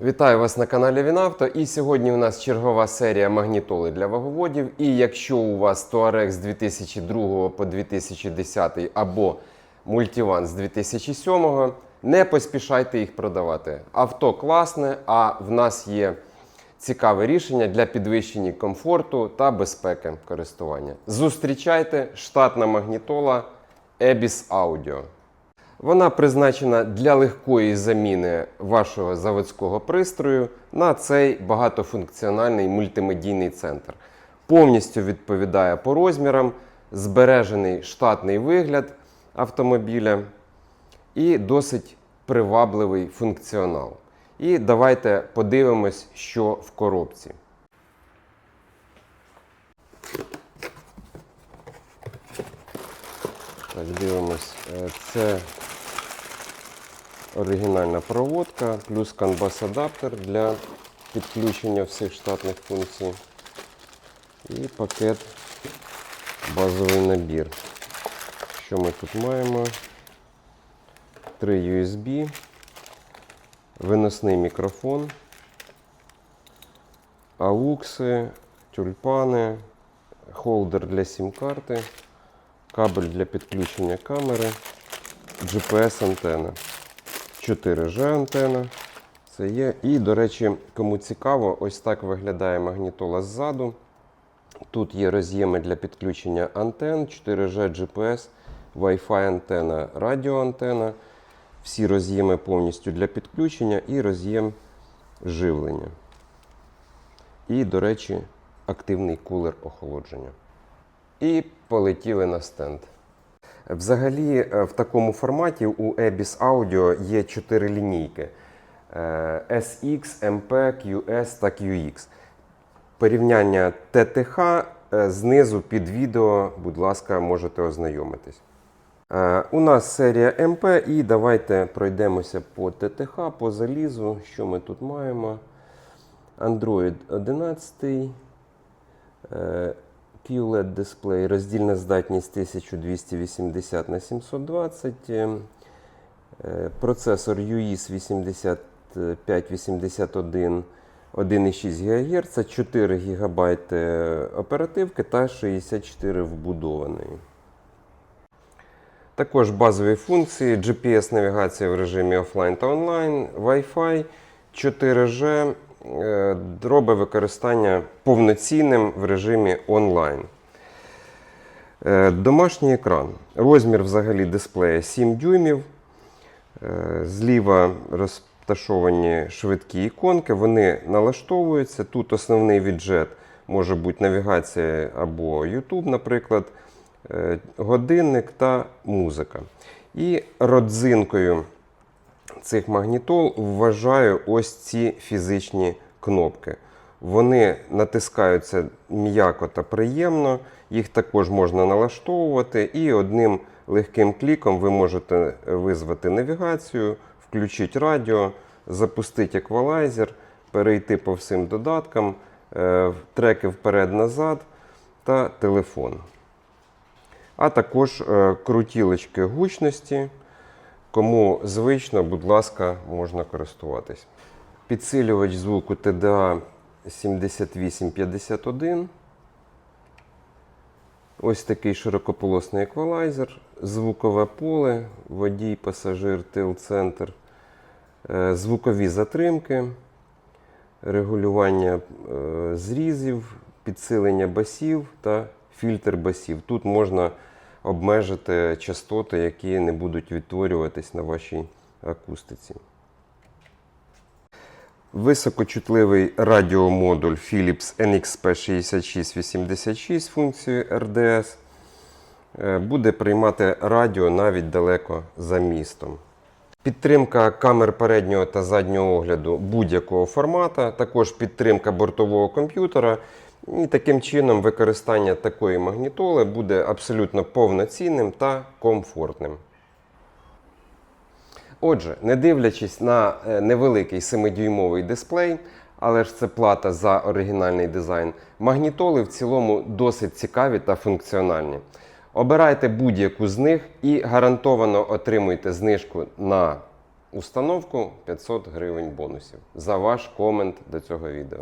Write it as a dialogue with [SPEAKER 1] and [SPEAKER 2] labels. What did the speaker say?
[SPEAKER 1] Вітаю вас на каналі Вінавто. І сьогодні у нас чергова серія магнітоли для ваговодів. І якщо у вас Touareg з 2002 по 2010 або Multivan з 2007, не поспішайте їх продавати. Авто класне, а в нас є цікаве рішення для підвищення комфорту та безпеки користування. Зустрічайте штатна магнітола Ebis Audio. Вона призначена для легкої заміни вашого заводського пристрою на цей багатофункціональний мультимедійний центр. Повністю відповідає по розмірам, збережений штатний вигляд автомобіля і досить привабливий функціонал. І давайте подивимось, що в коробці. Так, дивимось. Е, Це оригінальна проводка, плюс канбас-адаптер для підключення всіх штатних функцій. І пакет базовий набір. Що ми тут маємо? Три USB, виносний мікрофон, аукси, тюльпани, холдер для сім-карти, кабель для підключення камери, GPS-антена. 4G антена. Це є. І, до речі, кому цікаво, ось так виглядає магнітола ззаду. Тут є роз'єми для підключення антен, 4G GPS, Wi-Fi антена, радіоантена. Всі роз'єми повністю для підключення і роз'єм живлення. І, до речі, активний кулер охолодження. І полетіли на стенд. Взагалі, е, в такому форматі у Ebis Audio є чотири лінійки: е, SX, MP, QS та QX. Порівняння ТТХ е, знизу під відео, будь ласка, можете ознайомитись. У нас серія МП, і давайте пройдемося по ТТХ, по залізу. Що ми тут маємо? Android 11. QLED дисплей, роздільна здатність 1280 на 720, е, е, процесор UIS 8581 1,6 ГГц, 4 ГБ оперативки та 64 вбудованої. Також базові функції GPS-навігація в режимі офлайн та онлайн, Wi-Fi, 4G, е, робить використання повноцінним в режимі онлайн. Е, Домашній екран. Розмір взагалі дисплея 7 дюймів. Е, Зліва розташовані швидкі іконки, вони налаштовуються. Тут основний віджет може бути навігація або YouTube, наприклад, е, годинник та музика. І родзинкою цих магнітол вважаю ось ці фізичні кнопки. Вони натискаються м'яко та приємно, їх також можна налаштовувати, і одним легким кліком ви можете визвати навігацію, включити радіо, запустити еквалайзер, перейти по всім додаткам, е, треки вперед-назад та телефон. А також е, крутілочки гучності. Кому звично, будь ласка, можна користуватись. Підсилювач звуку TDA 7851. Ось такий широкополосний еквалайзер, звукове поле, водій, пасажир, тил, центр, е, звукові затримки, регулювання е, зрізів, підсилення басів та фільтр басів. Тут можна обмежити частоти, які не будуть відтворюватись на вашій акустиці. Високочутливий радіомодуль Philips NXP6686 з функцією RDS буде приймати радіо навіть далеко за містом. Підтримка камер переднього та заднього огляду будь-якого формата, також підтримка бортового комп'ютера. І таким чином використання такої магнітоли буде абсолютно повноцінним та комфортним. Отже, не дивлячись на е, невеликий 7-дюймовий дисплей, але ж це плата за оригінальний дизайн, магнітоли в цілому досить цікаві та функціональні. Обирайте будь-яку з них і гарантовано отримуйте знижку на установку 500 гривень бонусів за ваш комент до цього відео.